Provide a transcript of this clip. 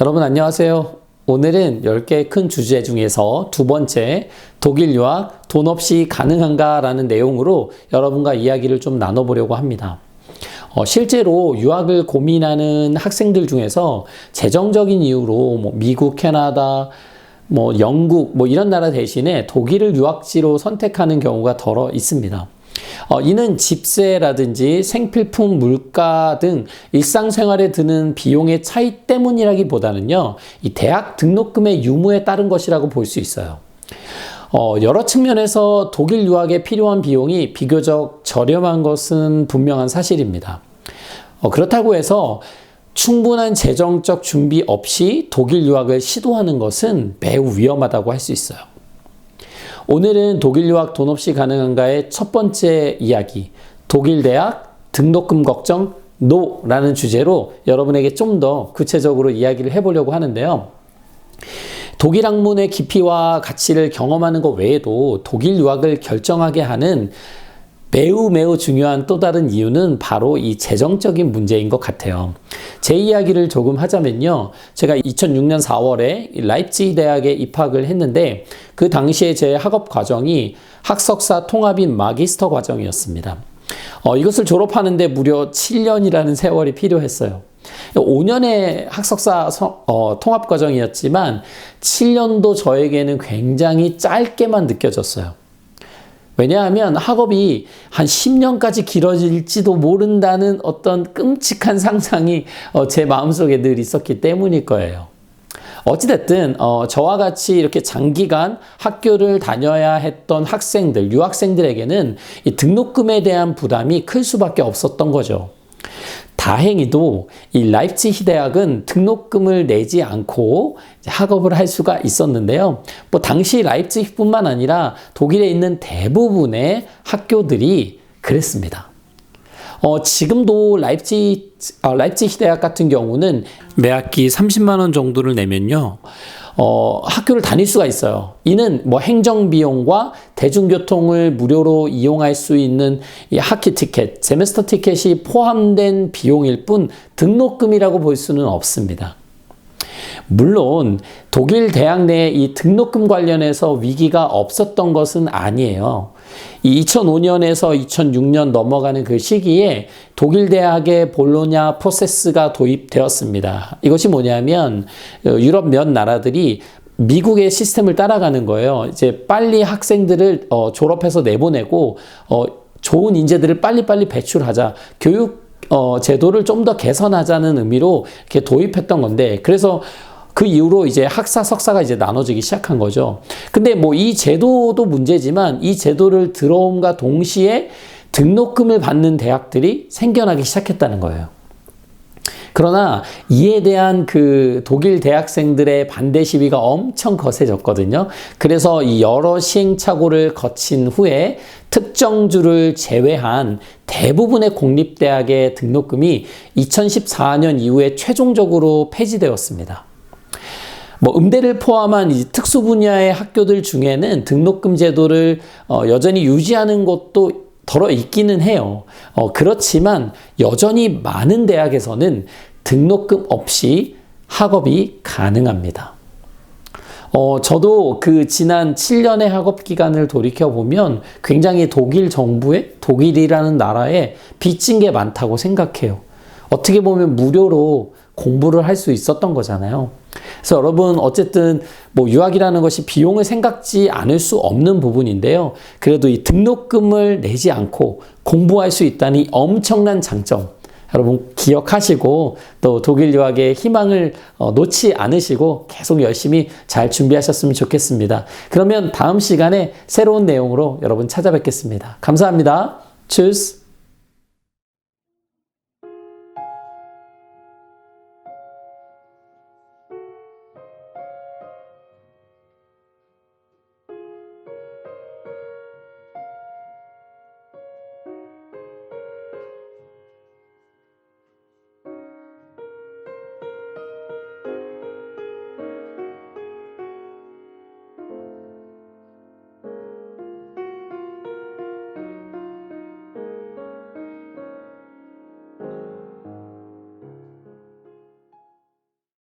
여러분 안녕하세요. 오늘은 10개 큰 주제 중에서 두 번째 독일 유학 돈 없이 가능한가 라는 내용으로 여러분과 이야기를 좀 나눠보려고 합니다. 어, 실제로 유학을 고민하는 학생들 중에서 재정적인 이유로 뭐 미국, 캐나다, 뭐 영국 뭐 이런 나라 대신에 독일을 유학지로 선택하는 경우가 덜어 있습니다. 어, 이는 집세라든지 생필품, 물가 등 일상생활에 드는 비용의 차이 때문이라기보다는요, 이 대학 등록금의 유무에 따른 것이라고 볼 수 있어요. 어, 여러 측면에서 독일 유학에 필요한 비용이 비교적 저렴한 것은 분명한 사실입니다. 어, 그렇다고 해서 충분한 재정적 준비 없이 독일 유학을 시도하는 것은 매우 위험하다고 할 수 있어요. 오늘은 독일 유학 돈 없이 가능한가의 첫 번째 이야기, 독일 대학 등록금 걱정 노라는 주제로 여러분에게 좀 더 구체적으로 이야기를 해보려고 하는데요. 독일 학문의 깊이와 가치를 경험하는 것 외에도 독일 유학을 결정하게 하는 매우 매우 중요한 또 다른 이유는 바로 이 재정적인 문제인 것 같아요. 제 이야기를 조금 하자면요. 제가 2006년 4월에 라이프치 대학에 입학을 했는데 그 당시에 제 학업 과정이 학석사 통합인 마기스터 과정이었습니다. 어, 이것을 졸업하는데 무려 7년이라는 세월이 필요했어요. 5년의 학석사 어, 통합 과정이었지만 7년도 저에게는 굉장히 짧게만 느껴졌어요. 왜냐하면 학업이 한 10년까지 길어질지도 모른다는 어떤 끔찍한 상상이 어, 제 마음속에 늘 있었기 때문일 거예요. 어찌됐든 어, 저와 같이 이렇게 장기간 학교를 다녀야 했던 학생들, 유학생들에게는 이 등록금에 대한 부담이 클 수밖에 없었던 거죠. 다행히도 이 라이프치히 대학은 등록금을 내지 않고 학업을 할 수가 있었는데요. 뭐 당시 라이프치히뿐만 아니라 독일에 있는 대부분의 학교들이 그랬습니다. 어, 지금도 라이프치, 어, 라이프치히 대학 같은 경우는 매 학기 30만 원 정도를 내면요. 어, 학교를 다닐 수가 있어요. 이는 뭐 행정 비용과 대중교통을 무료로 이용할 수 있는 이 학기 티켓, 세메스터 티켓이 포함된 비용일 뿐 등록금이라고 볼 수는 없습니다. 물론 독일 대학 내에 이 등록금 관련해서 위기가 없었던 것은 아니에요. 이 2005년에서 2006년 넘어가는 그 시기에 독일 대학의 볼로냐 프로세스가 도입되었습니다. 이것이 뭐냐면 어, 유럽 몇 나라들이 미국의 시스템을 따라가는 거예요. 이제 빨리 학생들을 어, 졸업해서 내보내고 어, 좋은 인재들을 빨리빨리 배출하자. 교육 어, 제도를 좀 더 개선하자는 의미로 이렇게 도입했던 건데, 그래서 그 이후로 이제 학사, 석사가 이제 나눠지기 시작한 거죠. 근데 뭐 이 제도도 문제지만 이 제도를 들어옴과 동시에 등록금을 받는 대학들이 생겨나기 시작했다는 거예요. 그러나 이에 대한 그 독일 대학생들의 반대 시위가 엄청 거세졌거든요. 그래서 이 여러 시행착오를 거친 후에 특정주를 제외한 대부분의 공립대학의 등록금이 2014년 이후에 최종적으로 폐지되었습니다. 뭐 음대를 포함한 특수 분야의 학교들 중에는 등록금 제도를 어, 여전히 유지하는 곳도 덜어 있기는 해요. 어, 그렇지만 여전히 많은 대학에서는 등록금 없이 학업이 가능합니다. 어, 저도 그 지난 7년의 학업 기간을 돌이켜 보면 굉장히 독일 정부의 독일이라는 나라에 빚진 게 많다고 생각해요. 어떻게 보면 무료로 공부를 할 수 있었던 거잖아요. 그래서 여러분 어쨌든 뭐 유학이라는 것이 비용을 생각지 않을 수 없는 부분인데요. 그래도 이 등록금을 내지 않고 공부할 수 있다니 엄청난 장점. 여러분 기억하시고 또 독일 유학의 희망을 어, 놓지 않으시고 계속 열심히 잘 준비하셨으면 좋겠습니다. 그러면 다음 시간에 새로운 내용으로 여러분 찾아뵙겠습니다. 감사합니다. 추스